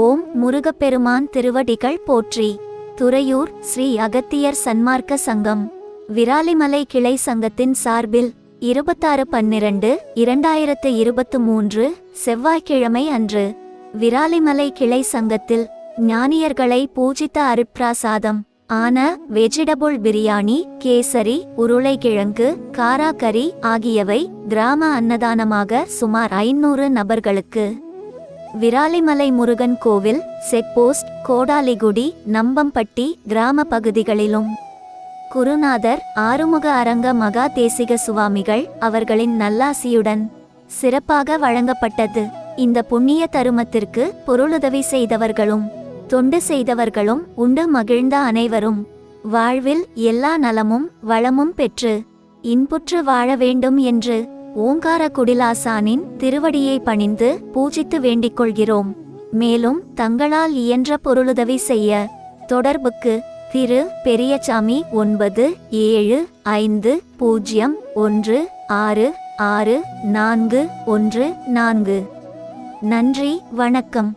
ஓம் முருகப்பெருமான் திருவடிகள் போற்றி. துறையூர் ஸ்ரீ அகத்தியர் சன்மார்க்க சங்கம். விராலிமலை கிளை சங்கத்தின் சார்பில் இருபத்தாறு பன்னிரண்டு இரண்டாயிரத்து இருபத்து மூன்று செவ்வாய்க்கிழமை அன்று விராலிமலை கிளை சங்கத்தில் ஞானியர்களை பூஜித்த அருட்பிராசாதம் ஆன வெஜிடபுள் பிரியாணி கேசரி உருளைக்கிழங்கு காராக்கறி ஆகியவை கிராம அன்னதானமாக சுமார் ஐநூறு நபர்களுக்கு விராலிமலை முருகன் கோவில் செக்போஸ்ட் கோடாலிகுடி நம்பம்பட்டி கிராம பகுதிகளிலும். குருநாதர் ஆறுமுக அரங்க மகா தேசிக சுவாமிகள் அவர்களின் நல்லாசியுடன் சிறப்பாக வழங்கப்பட்டது. இந்த புண்ணிய தருமத்திற்கு பொருளுதவி செய்தவர்களும் தொண்டு செய்தவர்களும் உண்டு மகிழ்ந்த அனைவரும் வாழ்வில் எல்லா நலமும் வளமும் பெற்று இன்புற்று வாழ வேண்டும் என்று ஓங்கார குடிலாசானின் திருவடியை பணிந்து பூஜித்து வேண்டிக் கொள்கிறோம் மேலும் தங்களால் இயன்ற பொருளுதவி செய்ய. தொடர்புக்கு திரு பெரியசாமி ஒன்பது ஏழு ஐந்து பூஜ்ஜியம் ஒன்று ஆறு ஆறு நான்கு ஒன்று நான்கு. நன்றி வணக்கம்.